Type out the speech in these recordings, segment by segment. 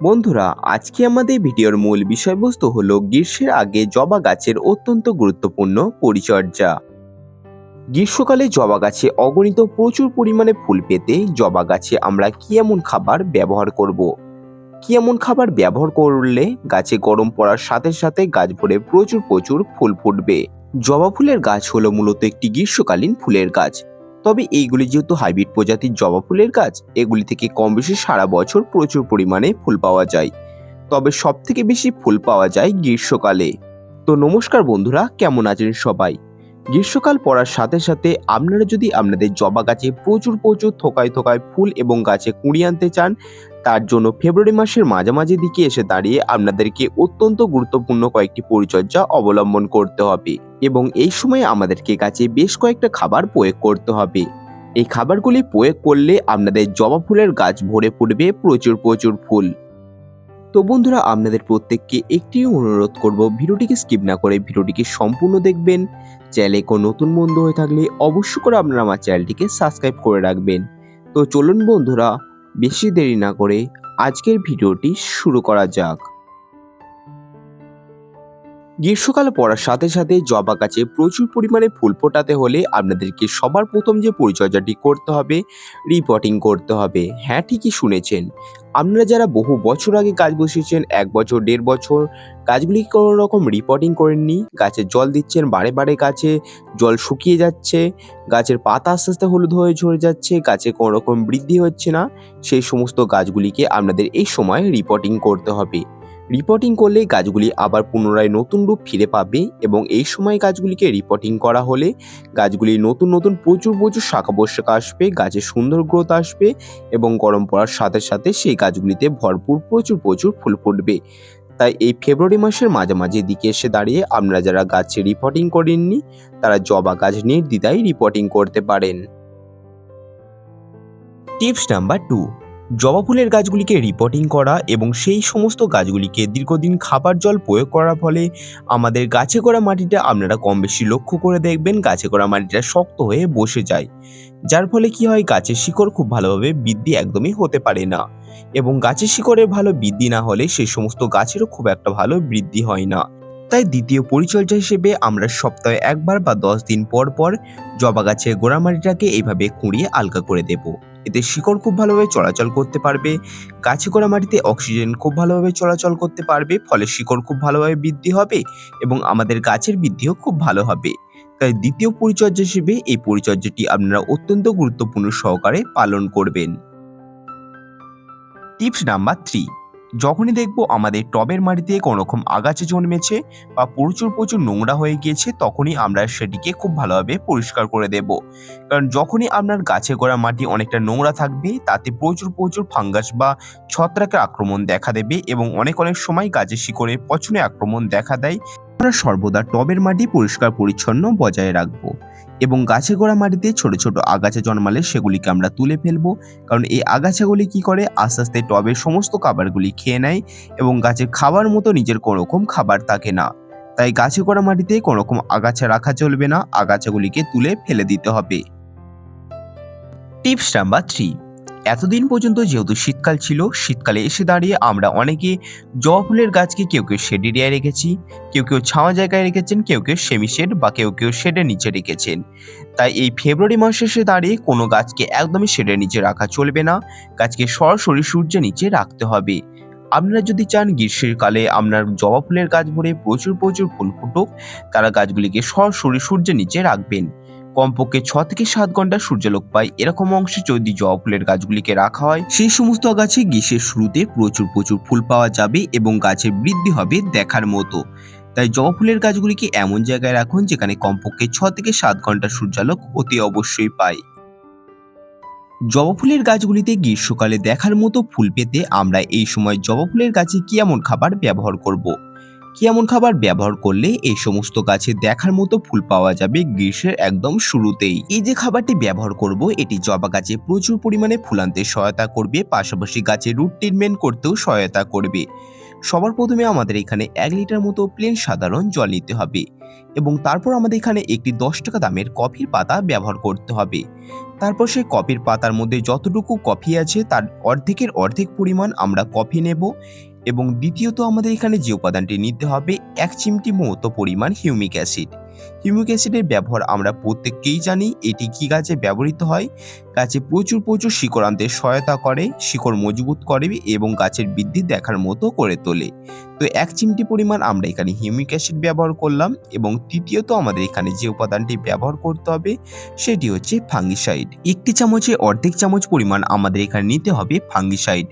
বন্ধুরা, আজকে আমাদের ভিডিওর মূল বিষয়বস্তু হলো গ্রীষ্মের আগে জবা গাছের অত্যন্ত গুরুত্বপূর্ণ পরিচর্যা। গ্রীষ্মকালে জবা গাছে অগণিত প্রচুর পরিমাণে ফুল পেতে জবা গাছে আমরা কি এমন খাবার ব্যবহার করব। কি এমন খাবার ব্যবহার করলে গাছে গরম পড়ার সাথে সাথে গাছ ভরে প্রচুর প্রচুর ফুল ফুটবে? জবা ফুলের গাছ হলো মূলত একটি গ্রীষ্মকালীন ফুলের গাছ। তবে এইগুলি যেহেতু হাইব্রিড প্রজাতির জবা ফুলের গাছ, এগুলি থেকে কম বেশি সারা বছর প্রচুর পরিমাণে ফুল পাওয়া যায়। তবে সব থেকে বেশি ফুল পাওয়া যায় গ্রীষ্মকালে। তো নমস্কার বন্ধুরা, কেমন আছেন সবাই? গ্রীষ্মকাল পড়ার সাথে সাথে আপনারা যদি আপনাদের জবা গাছে প্রচুর প্রচুর থোকায় থোকায় ফুল এবং গাছে কুড়ি আনতে চান, তার জন্য ফেব্রুয়ারি মাসের মাঝামাঝি দিকে এসে দাঁড়িয়ে আপনাদেরকে অত্যন্ত গুরুত্বপূর্ণ কয়েকটি পরিচর্যা অবলম্বন করতে হবে এবং এই সময় আমাদেরকে গাছে বেশ কয়েকটা খাবার প্রয়োগ করতে হবে। এই খাবারগুলি প্রয়োগ করলে আপনাদের জবা ফুলের গাছ ভরে ফুটবে প্রচুর প্রচুর ফুল। তো বন্ধুরা, আপনাদের প্রত্যেককে একটি অনুরোধ করব, ভিডিওটিকে স্কিপ না করে ভিডিওটিকে সম্পূর্ণ দেখবেন। চ্যানেলে কোনো নতুন বন্ধু হয়ে থাকলে অবশ্য করে আপনারা আমার চ্যানেলটিকে সাবস্ক্রাইব করে রাখবেন। তো চলুন বন্ধুরা, বেশি দেরি না করে আজকের ভিডিওটি শুরু করা যাক। গ্রীষ্মকাল পড়ার সাথে সাথে জবা গাছে প্রচুর পরিমাণে ফুল ফোটাতে হলে আপনাদেরকে সবার প্রথম যে পরিচর্যাটি করতে হবে রিপোর্টিং করতে হবে। হ্যাঁ ঠিকই শুনেছেন। আপনারা যারা বহু বছর আগে গাছ বসিয়েছেন, এক বছর, দেড় বছর, গাছগুলি কোনো রকম রিপোর্টিং করেননি? গাছে জল দিচ্ছেন, বারে বারে গাছে জল শুকিয়ে যাচ্ছে, গাছের পাতা আস্তে আস্তে হলুদ হয়ে ঝরে যাচ্ছে, গাছে কোনো রকম বৃদ্ধি হচ্ছে না, সেই সমস্ত গাছগুলিকে আপনাদের এই সময় রিপোর্টিং করতে হবে। রিপোর্টিং করলে গাছগুলি আবার পুনরায় নতুন রূপ ফিরে পাবে এবং এই সময় গাছগুলিকে রিপোর্টিং করা হলে গাছগুলি নতুন নতুন প্রচুর প্রচুর শাখা পোশাক আসবে গাছে সুন্দর গ্রোথ আসবে এবং গরম পড়ার সাথে সাথে সেই গাছগুলিতে ভরপুর প্রচুর প্রচুর ফুল ফুটবে। তাই এই ফেব্রুয়ারি মাসের মাঝামাঝি দিকে এসে দাঁড়িয়ে আপনারা যারা গাছে রিপোর্টিং করেননি তারা জবা গাছ নির্দ্বিধায় রিপোর্টিং করতে পারেন। টিপস নাম্বার টু জবা ফুলের গাছগুলিকে রিপোর্টিং করা এবং সেই সমস্ত গাছগুলিকে দীর্ঘদিন খাবার জল প্রয়োগ করার ফলে আমাদের গাছে করা মাটিটা আপনারা কম বেশি লক্ষ্য করে দেখবেন, গাছে করা মাটিটা শক্ত হয়ে বসে যায়। যার ফলে কি হয়, গাছের শিকড় খুব ভালোভাবে বৃদ্ধি একদমই হতে পারে না এবং গাছের শিকড়ের ভালো বৃদ্ধি না হলে সেই সমস্ত গাছেরও খুব একটা ভালো বৃদ্ধি হয় না। তাই দ্বিতীয় পরিচর্যা হিসেবে আমরা সপ্তাহে একবার বা দশ দিন পর পর জবা গাছের গোড়া মাটিটাকে এইভাবে কুঁড়িয়ে আলগা করে দেবো। এতে শিকড় খুব ভালোভাবে চলাচল করতে পারবে, গাছে করা মাটিতে অক্সিজেন খুব ভালোভাবে চলাচল করতে পারবে, ফলে শিকড় খুব ভালোভাবে বৃদ্ধি হবে এবং আমাদের গাছের বৃদ্ধিও খুব ভালো হবে। তাই দ্বিতীয় পরিচর্যা হিসেবে এই পরিচর্যাটি আপনারা অত্যন্ত গুরুত্বপূর্ণ সহকারে পালন করবেন। টিপস নাম্বার থ্রি যখনই দেখব আমাদের টবের মাটিতে কোনো রকম আগাছা জন্মেছে বা প্রচুর প্রচুর নোংরা হয়ে গিয়েছে, তখনই আমরা সেটিকে খুব ভালোভাবে পরিষ্কার করে দেব। কারণ যখনই আপনার গাছে গোড়া মাটি অনেকটা নোংরা থাকবে, তাতে প্রচুর প্রচুর ফাঙ্গাস বা ছত্রাকের আক্রমণ দেখা দেবে এবং অনেক অনেক সময় গাছের শিকড়ে পছনে আক্রমণ দেখা দেয়। আমরা সর্বদা টবের মাটি পরিষ্কার পরিচ্ছন্ন বজায় রাখব। এবং গাছে গোড়া মাটিতে ছোট ছোট আগাছা জন্মালে সেগুলিকে আমরা তুলে ফেলব। কারণ এই আগাছাগুলি কি করে? আস্তে আস্তে টবের সমস্ত খাবারগুলি খেয়ে নেয় এবং গাছের খাবার মতো নিজের কোনো রকম খাবার থাকে না। তাই গাছে গোড়া মাটিতে কোনো রকম আগাছা রাখা চলবে না। আগাছাগুলিকে তুলে ফেলে দিতে হবে। Tips number three. এতদিন পর্যন্ত যেহেতু শীতকাল ছিল, শীতকালে এসে দাঁড়িয়ে আমরা অনেকে জবা ফুলের গাছকে কেউ কেউ শেড এরিয়ায় রেখেছি, কেউ কেউ ছাওয়া জায়গায় রেখেছেন, কেউ কেউ সেমি শেড বা কেউ কেউ শেডের নিচে রেখেছেন। তাই এই ফেব্রুয়ারি মাসে এসে দাঁড়িয়ে কোনো গাছকে একদমই শেডের নিচে রাখা চলবে না, গাছকে সরাসরি সূর্যের নিচে রাখতে হবে। আপনারা যদি চান গ্রীষ্মকালে আপনার জবা ফুলের গাছ ভরে প্রচুর প্রচুর ফুল ফুটুক, তারা গাছগুলিকে সরাসরি সূর্যের নিচে রাখবেন। কমপক্ষে ছ থেকে সাত ঘণ্টা সূর্যালোক পায়। এরকম অংশে যদি জবা ফুলের গাছগুলিকে রাখা হয়, সেই সমস্ত গাছে গ্রীষ্মের শুরুতে প্রচুর প্রচুর ফুল পাওয়া যাবে এবং গাছের বৃদ্ধি হবে দেখার মতো। তাই জবা ফুলের গাছগুলিকে এমন জায়গায় রাখুন যেখানে কমপক্ষে ছ থেকে সাত ঘণ্টা সূর্যালোক অতি অবশ্যই পায়। জবা ফুলের গাছগুলিতে গ্রীষ্মকালে দেখার মতো ফুল পেতে আমরা এই সময় জবা ফুলের গাছে কি এমন খাবার ব্যবহার করব। কি এমন খাবার ব্যবহার করলে এই সমস্ত গাছে দেখার মতো ফুল পাওয়া যাবে গ্রীষ্মের একদম শুরুতেই? এই যে খাবারটি ব্যবহার করব, এটি জবা গাছে প্রচুর পরিমাণে ফুল আনতে সহায়তা করবে, পাশাপাশি গাছে রুট ট্রিটমেন্ট করতেও সহায়তা করবে। সবার প্রথমে আমাদের এখানে এক লিটার মতো প্লেন সাধারণ জল নিতে হবে এবং তারপর আমাদের এখানে একটি দশ টাকা দামের কফির পাতা ব্যবহার করতে হবে। তারপর সেই কফির পাতার মধ্যে যতটুকু কফি আছে, তার অর্ধেকের অর্ধেক পরিমাণ আমরা কফি নেব এবং দ্বিতীয়ত আমাদের এখানে যে উপাদানটি নিতে হবে, এক চিমটি মতো পরিমাণ হিউমিক অ্যাসিড। হিউমিক অ্যাসিডের ব্যবহার আমরা প্রত্যেককেই জানি, এটি কি গাছে ব্যবহৃত হয়? গাছে প্রচুর প্রচুর শিকড় আনতে সহায়তা করে, শিকড় মজবুত করে এবং গাছের বৃদ্ধি দেখার মতো করে তোলে। তো এক চিমটি পরিমাণ আমরা এখানে হিউমিক অ্যাসিড ব্যবহার করলাম এবং তৃতীয়ত আমাদের এখানে যে উপাদানটি ব্যবহার করতে হবে, সেটি হচ্ছে ফাঙ্গিসাইড। একটি চামচে অর্ধেক চামচ পরিমাণ আমাদের এখানে নিতে হবে ফাঙ্গিসাইড।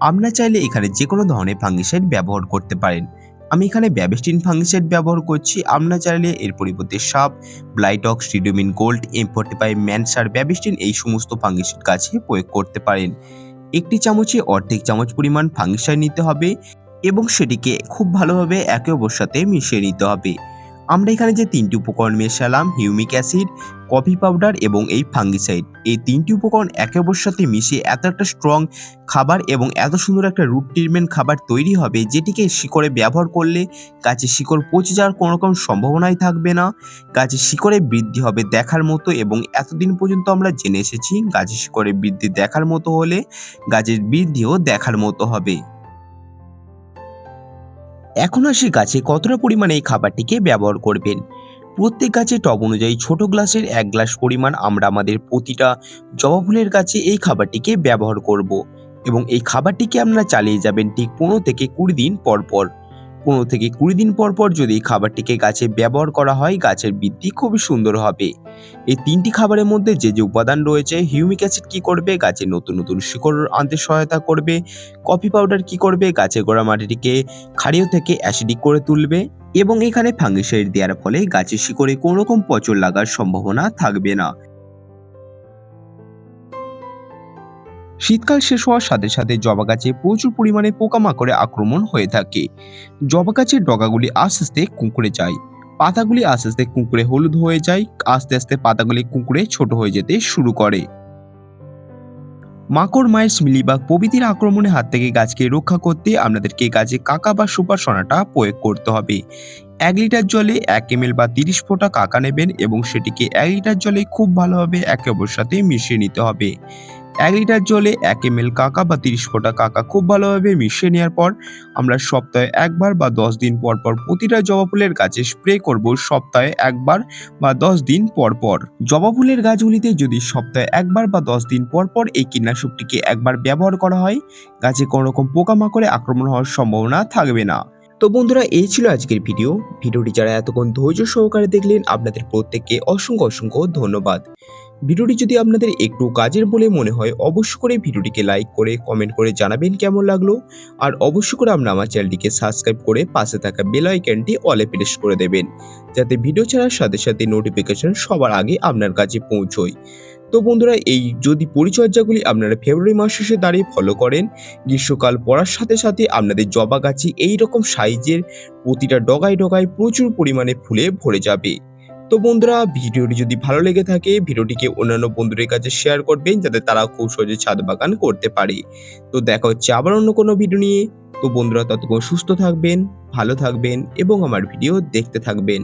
আপনারা চাইলে এখানে যে কোনো ধরনের ফাঙ্গিসাইড ব্যবহার করতে পারেন। আমি এখানে ব্যাবেস্টিন ফাঙ্গিসাইড ব্যবহার করছি। আপনারা চাইলে এর পরিবর্তে সাপ ব্লাইটক স্টিডোমিন গোল্ড এম ফোর্টি ফাইভ ম্যানসার ব্যাবেস্টিন এই সমস্ত ফাঙ্গিসাইড গাছে প্রয়োগ করতে পারেন। একটি চামচে অর্ধেক চামচ পরিমাণ ফাঙ্গিসাইড নিতে হবে এবং সেটিকে খুব ভালোভাবে একে অপর সাথে মিশিয়ে নিতে হবে। আমরা এখানে যে তিনটি উপকরণ মেশালাম, হিউমিক অ্যাসিড, কফি পাউডার এবং এই ফাঙ্গিসাইড। এই তিনটি উপকরণ একে অপর সাথে মিশিয়ে এত একটা স্ট্রং খাবার এবং এত সুন্দর একটা রুট ট্রিটমেন্ট খাবার তৈরি হবে, যেটিকে শিকড়ে ব্যবহার করলে গাছের শিকড় পচে যাওয়ার কোনো রকম সম্ভাবনাই থাকবে না। গাছের শিকড়ে বৃদ্ধি হবে দেখার মতো এবং এতদিন পর্যন্ত আমরা জেনে এসেছি গাছের শিকড়ে বৃদ্ধি দেখার মতো হলে গাছের বৃদ্ধিও দেখার মতো হবে। এখন আসি গাছে কতটা পরিমাণে এই খাবারটিকে ব্যবহার করবেন? প্রত্যেক গাছে টব অনুযায়ী ছোট গ্লাসের এক গ্লাস পরিমাণ আমরা আমাদের প্রতিটা জবা ফুলের গাছে এই খাবারটিকে ব্যবহার করব এবং এই খাবারটিকে আপনারা চালিয়ে যাবেন ঠিক পনেরো থেকে কুড়ি দিন পর পর। পনেরো থেকে কুড়ি দিন পর পর যদি খাবারটিকে গাছে ব্যবহার করা হয়, গাছের বৃদ্ধি খুবই সুন্দর হবে। এই তিনটি খাবারের মধ্যে যে যে উপাদান রয়েছে, হিউমিক অ্যাসিড কী করবে, গাছে নতুন নতুন শিকড় আনতে সহায়তা করবে, কফি পাউডার কি করবে, গাছের গোড়া মাটিটিকে ক্ষারীয় থেকে অ্যাসিডিক করে তুলবে এবং এখানে ফাঙ্গিসাইড দেওয়ার ফলে গাছের শিকড়ে কোনো রকম পচন লাগার সম্ভাবনা থাকবে না। শীতকাল শেষ হওয়ার সাথে সাথে জবা গাছে প্রচুর পরিমাণে পোকামাকড়ে আক্রমণ হয়ে থাকে। জবা গাছের ডগাগুলি আস্তে আস্তে কুঁকড়ে যায়। পাতাগুলি আস্তে আস্তে কুঁকড়ে হলুদ হয়ে যায়। আস্তে আস্তে পাতাগুলি কুঁকড়ে ছোট হয়ে যেতে শুরু করে। মাকড়, মায়ের মিলিবাগ প্রভৃতির আক্রমণের হাত থেকে গাছকে রক্ষা করতে আপনাদেরকে গাছে কাকা বা সুপার সোনাটা প্রয়োগ করতে হবে। এক লিটার জলে এক এম বা তিরিশ ফোঁটা কাকা নেবেন এবং সেটিকে এক লিটার জলে খুব ভালোভাবে একে অপর সাথে মিশিয়ে নিতে হবে। এক লিটার জলে এক এম কাকা বা তিরিশ ফোঁটা কাকা খুব ভালোভাবে মিশিয়ে নেওয়ার পর আমরা সপ্তাহে একবার বা দশ দিন পর পর প্রতিটা জবা ফুলের গাছে স্প্রে করব সপ্তাহে একবার বা দশ দিন পর পর। জবা ফুলের গাছগুলিতে যদি সপ্তাহে একবার বা দশ দিন পর পর এই কীটনাশকটিকে একবার ব্যবহার করা হয়, গাছে কোনো রকম পোকামাকড়ে আক্রমণ হওয়ার সম্ভাবনা থাকবে না। তো বন্ধুরা, এই ছিল আজকের ভিডিও। ভিডিওটি যারা এতক্ষণ ধৈর্য সহকারে দেখলেন, আপনাদের প্রত্যেককে অসংখ্য অসংখ্য ধন্যবাদ। ভিডিওটি যদি আপনাদের একটু কাজের বলে মনে হয় অবশ্য করে ভিডিওটিকে লাইক করে, কমেন্ট করে জানাবেন কেমন লাগল। আর অবশ্য করে আপনারা আমার চ্যানেলটিকে সাবস্ক্রাইব করে পাশে থাকা বেল আইকনটি অলে প্রেস করে দেবেন, যাতে ভিডিও ছাড়ার সাথে সাথে নোটিফিকেশন সবার আগে আপনার কাছে পৌঁছয়। তো বন্ধুরা, এই যদি পরিচর্যাগুলি আপনারা ফেব্রুয়ারি মাস শেষে দাঁড়িয়ে ফলো করেন, গ্রীষ্মকাল পড়ার সাথে সাথে আপনাদের জবা গাছে এই রকম সাইজের প্রতিটা ডগায় ডগায় প্রচুর পরিমাণে ফুলে ভরে যাবে। তো বন্ধুরা, ভিডিওটি যদি ভালো লেগে থাকে, ভিডিওটিকে অন্যান্য বন্ধুদের কাছে শেয়ার করবেন, যাতে তারা খুব সহজে ছাদ বাগান করতে পারে। তো দেখা হচ্ছে আবার অন্য কোনো ভিডিও নিয়ে। তো বন্ধুরা, ততক্ষণ সুস্থ থাকবেন, ভালো থাকবেন এবং আমার ভিডিও দেখতে থাকবেন।